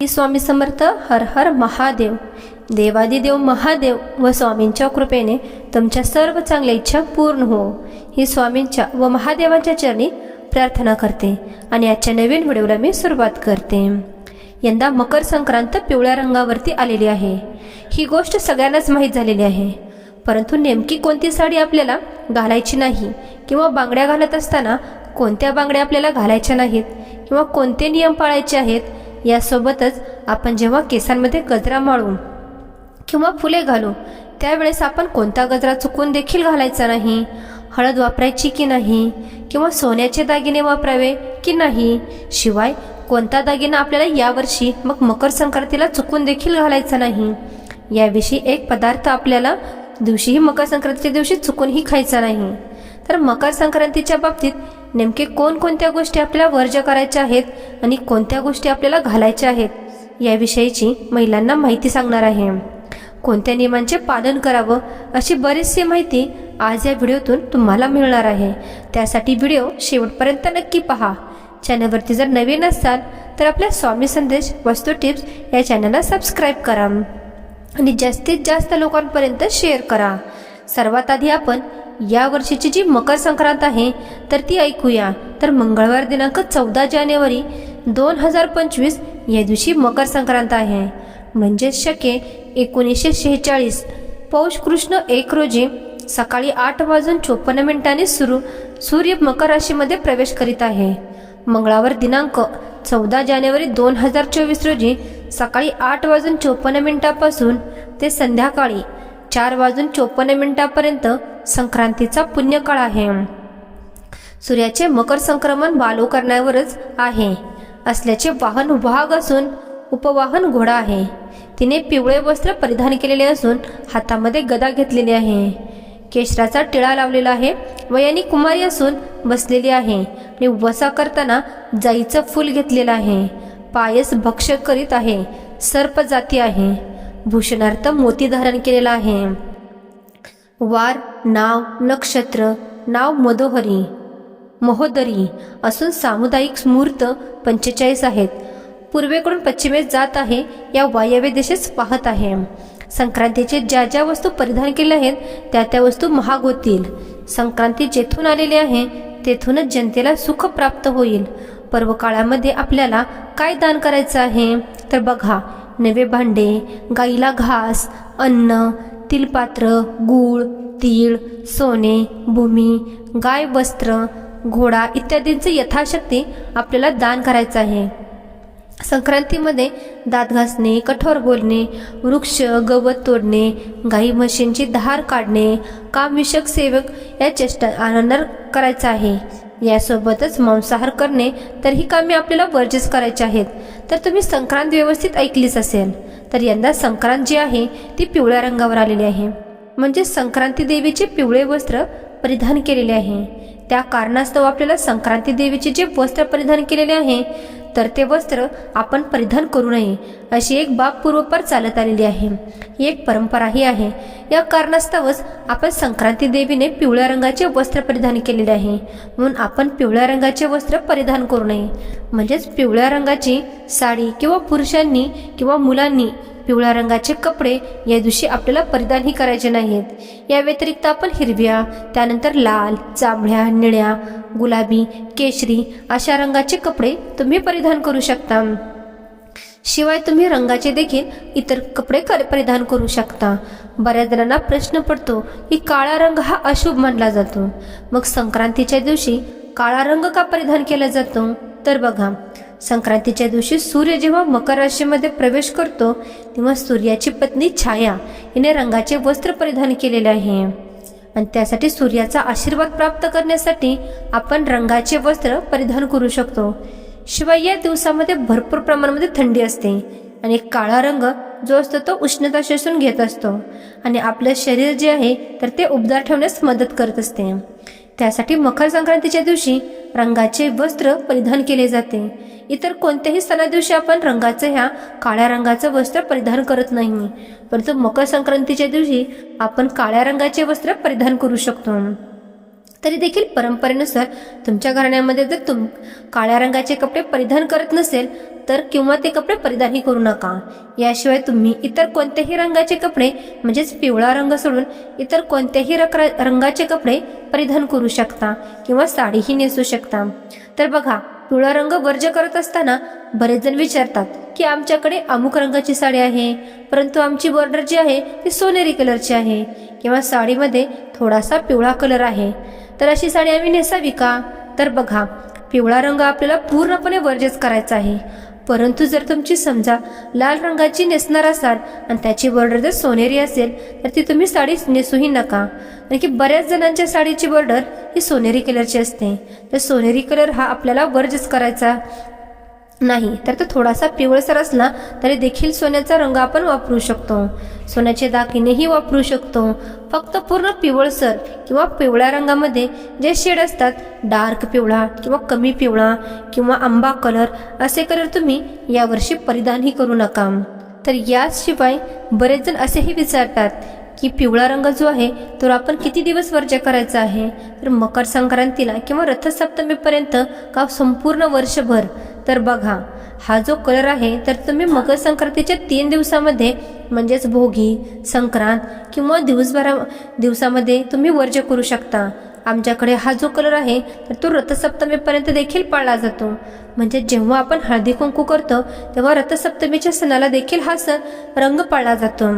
श्री स्वामी समर्थ हर हर महादेव. देवादिदेव महादेव व स्वामींच्या कृपेने तुमच्या सर्व चांगल्या इच्छा पूर्ण हो. ही स्वामींच्या व महादेवांच्या चरणी प्रार्थना करते आणि आजच्या नवीन व्हिडिओला मी सुरुवात करते. यंदा मकर संक्रांत पिवळ्या रंगावरती आलेली आहे. ही गोष्ट सगळ्यांनाच माहीत झालेली आहे. परंतु नेमकी कोणती साडी आपल्याला घालायची नाही किंवा बांगड्या घालत असताना कोणत्या बांगड्या आपल्याला घालायच्या नाहीत किंवा कोणते नियम पाळायचे आहेत यासोबतच आपण जेव्हा केसांमध्ये गजरा माळू किंवा फुले घालू त्यावेळेस आपण कोणता गजरा चुकून देखील घालायचा नाही? हळद वापरायची की नाही? किंवा सोन्याचे दागिने वापरावे की नाही? शिवाय कोणता दागिना आपल्याला यावर्षी मग मकर संक्रांतीला चुकून देखील घालायचा नाही? याविषयी एक पदार्थ आपल्याला दिवशीही मकर संक्रांतीच्या दिवशी चुकूनही खायचा नाही. तर मकर संक्रांतीच्या बाबतीत नेमके कोणकोणत्या गोष्टी आपल्याला वर्ज्य करायच्या आहेत आणि कोणत्या गोष्टी आपल्याला घालायच्या आहेत याविषयीची महिलांना माहिती सांगणार आहे. कोणत्या नियमांचे पालन करावं अशी बरीचशी माहिती आज या व्हिडिओतून तुम्हाला मिळणार आहे. त्यासाठी व्हिडिओ शेवटपर्यंत नक्की पहा. चॅनलवरती जर नवीन असाल तर आपल्या स्वामी संदेश वस्तू टिप्स या चॅनलला सबस्क्राईब करा आणि जास्तीत जास्त लोकांपर्यंत शेअर करा. सर्वात आधी आपण या वर्षीची जी मकर संक्रांत आहे तर ती ऐकूया. तर मंगळवार दिनांक चौदा जानेवारी दोन हजार पंचवीस या दिवशी मकर संक्रांत आहे. म्हणजेच शके एकोणीसशे शेहेचाळीस. पौष कृष्ण एक रोजी सकाळी आठ वाजून चोपन्न मिनिटांनी सुरू सूर्य मकर राशीमध्ये प्रवेश करीत आहे. मंगळवार दिनांक चौदा जानेवारी दोन हजार चोवीस रोजी सकाळी आठ वाजून चोपन्न मिनिटापासून ते संध्याकाळी चार वाजून चोपन्न मिनिटापर्यंत संक्रांतीचा पुण्यकाळ आहे. सूर्याचे मकर संक्रमण बालो करण्यावरच आहे. असल्याचे वाहन वाहक असून उपवाहन घोडा आहे. तिने पिवळे वस्त्र परिधान केलेले असून हातामध्ये गदा घेतलेली आहे. केशराचा टिळा लावलेला आहे. वयानी कुमारी असून बसलेली आहे आणि वसा करताना जाईचं फूल घेतलेलं आहे. पायस भक्ष करीत आहे. सर्प जाती आहे. भूषणार्थ मोती धारण केलेला आहे. वार नाव नक्षत्र नाव मदोहरी महोदरी असून सामुदायिक मुहूर्त पंचेचाळीस आहेत. पूर्वेकडून पश्चिमेस जात आहे या वायव्य दिशेस पाहत आहे. संक्रांतीचे ज्या ज्या वस्तू परिधान केल्या आहेत त्या त्या वस्तू महाग होतील. संक्रांती जेथून आलेली आहे तेथूनच जनतेला सुख प्राप्त होईल. पर्व काळामध्ये आपल्याला काय दान करायचं आहे? तर बघा नवे भांडे गाईला घास अन्न तिलपात्र गूळ तीळ सोने भूमी गाय वस्त्र घोडा इत्यादींचे यथाशक्ती आपल्याला दान करायचं आहे. संक्रांतीमध्ये दात घासणे कठोर बोलणे वृक्ष गवत तोडणे गाई म्हशींची धार काढणे कामविषयक सेवक या चेष्टा आनंद करायचा आहे. यासोबतच मांसाहार करणे तर ही कामे आपल्याला वर्जित करायची आहेत. तर तुम्ही संक्रांत व्यवस्थित ऐकलीच असेल. तर यंदा संक्रांत जी आहे ती पिवळ्या रंगावर आलेली आहे. म्हणजे संक्रांती देवीचे पिवळे वस्त्र परिधान केलेले आहे. त्या कारणास्तव आपल्याला संक्रांती देवीचे जे वस्त्र परिधान केलेले आहे तर ते वस्त्र आपण परिधान करू नये अशी एक बाब पूर्वपर चालत आलेली आहे. ही एक परंपराही आहे. या कारणास्तवच आपण संक्रांती देवीने पिवळ्या रंगाचे वस्त्र परिधान केलेले आहे. म्हणून आपण पिवळ्या रंगाचे वस्त्र परिधान करू नये. म्हणजेच पिवळ्या रंगाची साडी किंवा पुरुषांनी किंवा मुलांनी पिवळ्या रंगाचे कपडे या दिवशी आपल्याला परिधानही करायचे नाहीत. या व्यतिरिक्त आपण हिरव्या त्यानंतर लाल जांभळ्या निळ्या गुलाबी केशरी अशा रंगाचे कपडे तुम्ही परिधान करू शकता. शिवाय तुम्ही रंगाचे देखील इतर कपडे कर परिधान करू शकता. बऱ्याच जणांना प्रश्न पडतो की काळा रंग हा अशुभ मानला जातो. मग संक्रांतीच्या दिवशी काळा रंग का परिधान केला जातो? तर बघा संक्रांतीच्या दिवशी सूर्य जेव्हा मकर राशीमध्ये प्रवेश करतो तेव्हा सूर्याची पत्नी छाया हिने रंगाचे वस्त्र परिधान केलेले आहे. आणि त्यासाठी सूर्याचा आशीर्वाद प्राप्त करण्यासाठी आपण रंगाचे वस्त्र परिधान करू शकतो. शिवाय या दिवसामध्ये भरपूर प्रमाणामध्ये थंडी असते आणि काळा रंग जो असतो तो उष्णता शोषून घेत असतो आणि आपलं शरीर जे आहे तर ते उबदार ठेवण्यास मदत करत असते. त्यासाठी मकर संक्रांतीच्या दिवशी रंगाचे वस्त्र परिधान केले जाते. इतर कोणत्याही सणादिवशी आपण रंगाचं ह्या काळ्या रंगाचं वस्त्र परिधान करत नाही. परंतु मकर संक्रांतीच्या दिवशी आपण काळ्या रंगाचे वस्त्र परिधान करू शकतो. तरी देखील परंपरेनुसार तुमच्या घराण्यामध्ये जर तुम काळ्या रंगाचे कपडे परिधान करत नसेल तर किंवा ते कपडे परिधानही करू नका. याशिवाय तुम्ही इतर कोणत्याही रंगाचे कपडे म्हणजेच पिवळा रंग सोडून इतर कोणत्याही रक्रा रंगाचे कपडे परिधान करू शकता किंवा साडीही नेसू शकता. तर बघा पिवळा रंग वर्ज करत असताना बरेच जण विचारतात की आमच्याकडे अमुक रंगाची साडी आहे परंतु आमची बॉर्डर जी आहे ती सोनेरी कलरची आहे किंवा साडीमध्ये थोडासा पिवळा कलर आहे. तर अशी साडी आम्ही नेसावी का? तर बघा पिवळा रंग आपल्याला पूर्णपणे वर्जच करायचा आहे. परंतु जर तुमची समजा लाल रंगाची नेसणार असाल आणि त्याची बॉर्डर जर सोनेरी असेल तर ती तुम्ही साडी नेसूही नका. कारण की बऱ्याच जणांच्या साडीची बॉर्डर ही सोनेरी कलरची असते. तर सोनेरी कलर हा आपल्याला वर्जच करायचा नाही. तर तो थोडासा पिवळसर असला तरी देखील सोन्याचा रंग आपण वापरू शकतो. सोन्याचे दागिनेही वापरू शकतो. फक्त पूर्ण पिवळसर किंवा पिवळ्या रंगामध्ये जे शेड असतात डार्क पिवळा किंवा कमी पिवळा किंवा आंबा कलर असे कलर तुम्ही यावर्षी परिधानही करू नका. तर याशिवाय बरेच जण असेही विचारतात की पिवळा रंग जो आहे तो आपण किती दिवस वर्ज करायचा आहे? तर मकर संक्रांतीला किंवा रथसप्तमीपर्यंत का संपूर्ण वर्षभर? तर बघा हा जो कलर आहे तर तुम्ही मकर संक्रांतीच्या तीन दिवसामध्ये म्हणजेच भोगी संक्रांत किंवा दिवसभरा दिवसामध्ये तुम्ही वर्ज करू शकता. आमच्याकडे हा जो कलर आहे तर तो रथसप्तमीपर्यंत देखील पाळला जातो. म्हणजे जेव्हा आपण हळदी कुंकू करतो तेव्हा रथसप्तमीच्या सणाला देखील हा सण रंग पाळला जातो.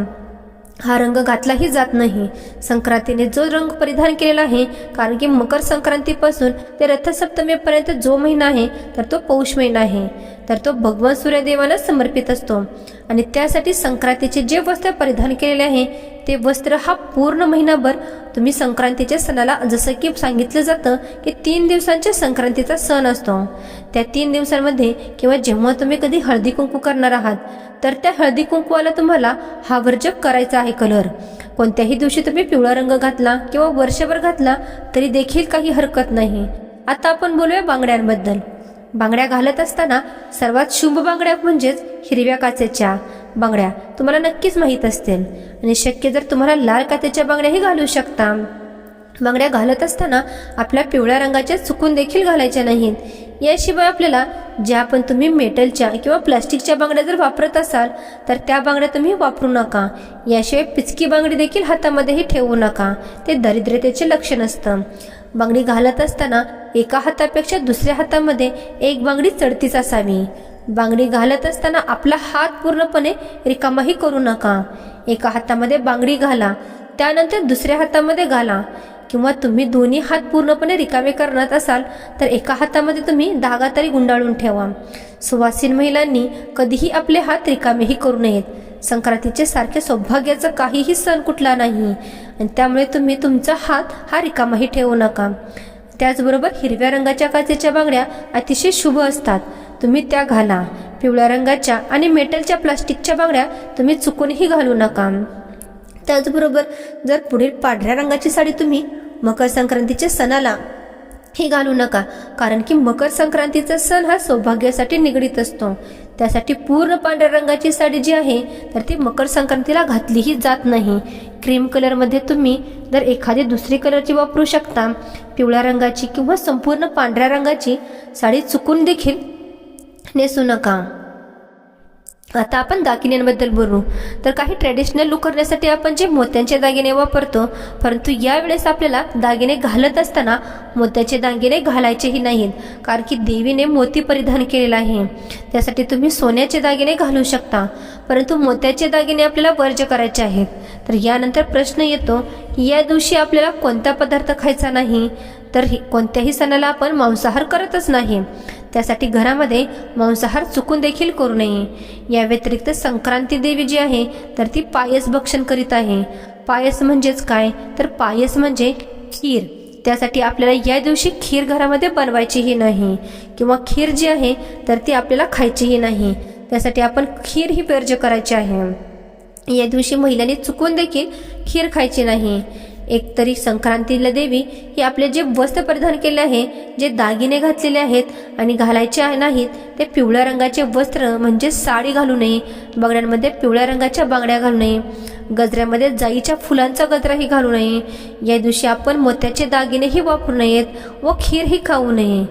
हा रंग घातलाही जात नाही. संक्रांतीने जो रंग परिधान केलेला आहे कारण की मकर संक्रांतीपासून ते रथसप्तमीपर्यंत जो महिना आहे तर तो पौष महिना आहे. तर तो भगवान सूर्यदेवाला समर्पित असतो. आणि त्यासाठी संक्रांतीचे जे वस्त्र परिधान केलेले आहे ते वस्त्र हा पूर्ण महिनाभर तुम्ही संक्रांतीच्या सणाला जसं की सांगितलं जातं की तीन दिवसांच्या संक्रांतीचा सण असतो. त्या तीन दिवसांमध्ये किंवा जेव्हा तुम्ही कधी हळदी कुंकू करणार आहात तर त्या हळदी कुंकवाला तुम्हाला हा वर्जप करायचा आहे कलर. कोणत्याही दिवशी तुम्ही पिवळा रंग घातला किंवा वर्षभर घातला तरी देखील काही हरकत नाही. आता आपण बोलूया बांगड्यांबद्दल. बांगड्या घालत असताना सर्वात शुभ बांगड्या म्हणजेच हिरव्या काचेच्या. बांगड्या तुम्हाला नक्कीच माहीत असतील. आणि शक्य जर तुम्हाला लाल कात्याच्या बांगड्याही घालू शकता. बांगड्या घालत असताना आपल्या पिवळ्या रंगाच्या चुकून देखील घालायच्या नाहीत. याशिवाय आपल्याला ज्या पण तुम्ही मेटलच्या किंवा प्लास्टिकच्या बांगड्या जर वापरत असाल तर त्या बांगड्या तुम्ही वापरू नका. याशिवाय पिचकी बांगडी देखील हातामध्येही ठेवू नका. ते दरिद्रतेचे लक्षण असतं. बांगडी घालत असताना एका हातापेक्षा दुसऱ्या हातामध्ये एक बांगडी चढतीच असावी. बांगडी घालत असताना आपला हात पूर्णपणे रिकामाही करू नका. एका हातामध्ये बांगडी घाला त्यानंतर दुसऱ्या हातामध्ये घाला. किंवा तुम्ही दोन्ही हात पूर्णपणे रिकामे करणार असाल तर एका हातामध्ये तुम्ही धागा तरी गुंडाळून ठेवा. सुवासीन महिलांनी कधीही आपले हात रिकामेही करू नयेत. संक्रांतीचे सारखे सौभाग्याचा काहीही सण कुठला नाही. आणि त्यामुळे तुम्ही तुमचा हात हा रिकामाही ठेवू नका. त्याचबरोबर हिरव्या रंगाच्या काचेच्या बांगड्या अतिशय शुभ असतात. तुम्ही त्या घाला. पिवळ्या रंगाच्या आणि मेटलच्या प्लास्टिकच्या बांगड्या तुम्ही चुकूनही घालू नका. त्याचबरोबर जर पुढील पांढऱ्या रंगाची साडी तुम्ही मकर संक्रांतीच्या सणाला हे घालू नका कारण की मकर संक्रांतीचा सण हा सौभाग्यासाठी निगडीत असतो. त्यासाठी पूर्ण पांढऱ्या रंगाची साडी जी आहे तर ती मकर संक्रांतीला घातलीही जात नाही. क्रीम कलरमध्ये तुम्ही जर एखादी दुसरी कलरची वापरू शकता पिवळ्या रंगाची किंवा संपूर्ण पांढऱ्या रंगाची साडी चुकून देखील नेसू नका. आता आपण दागिन्यांबद्दल बोलू. तर काही ट्रेडिशनल लुक करण्यासाठी आपण जे मोत्यांचे दागिने वापरतो परंतु यावेळेस आपल्याला दागिने घालत असताना मोत्याचे दागिने घालायचेही नाहीत कारण की देवीने मोती परिधान केलेला आहे. त्यासाठी तुम्ही सोन्याचे दागिने घालू शकता परंतु मोत्याचे दागिने आपल्याला वर्ज करायचे आहेत. तर यानंतर प्रश्न येतो या दिवशी आपल्याला कोणता पदार्थ खायचा नाही? तर कोणत्याही सणाला आपण मांसाहार करतच नाही. त्यासाठी घरामध्ये मांसाहार चुकून देखील करू नये. या व्यतिरिक्त संक्रांती देवी जी आहे तर ती पायस भक्षण करीत आहे. पायस म्हणजेच काय? तर पायस म्हणजे खीर. त्यासाठी आपल्याला या दिवशी खीर घरामध्ये बनवायचीही नाही. किंवा खीर जी आहे तर ती आपल्याला खायचीही नाही. त्यासाठी आपण खीर ही वर्ज करायची आहे. या दिवशी महिलांनी चुकून देखील खीर खायची नाही. एकतरी संक्रांतीला देवी हे आपले जे वस्त्र परिधान केले आहे जे दागिने घातलेले आहेत आणि घालायचे आहे नाहीत ते पिवळ्या रंगाचे वस्त्र म्हणजे साडी घालू नये बांगड्यांमध्ये पिवळ्या रंगाच्या बांगड्या घालू नये गजऱ्यामध्ये जाईच्या फुलांचा गजराही घालू नये. या दिवशी आपण मोत्याचे दागिनेही वापरू नयेत व खीरही खाऊ नये.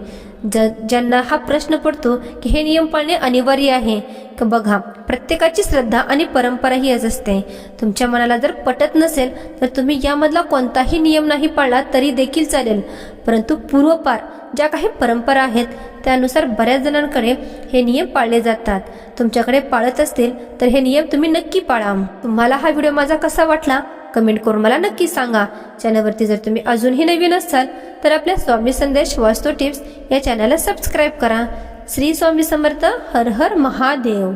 ज ज्यांना हा प्रश्न पडतो की हे नियम पाळणे अनिवार्य आहे. का बघा प्रत्येकाची श्रद्धा आणि परंपरा ही आज असते. तुमच्या मनाला जर पटत नसेल तर तुम्ही यामधला कोणताही नियम नाही पाळला तरी देखील चालेल. परंतु पूर्वपार ज्या काही परंपरा आहेत त्यानुसार बऱ्याच जणांकडे हे नियम पाळले जातात. तुमच्याकडे पाळत असतील तर हे नियम तुम्ही नक्की पाळा. तुम्हाला हा व्हिडिओ माझा कसा वाटला? कमेंट करून मला नक्की सांगा. चॅनलवरती जर तुम्ही अजूनही नवीन असाल तर आपल्या स्वामी संदेश वास्तू टिप्स या चॅनलला सबस्क्राईब करा. श्री स्वामी समर्थ हर हर महादेव.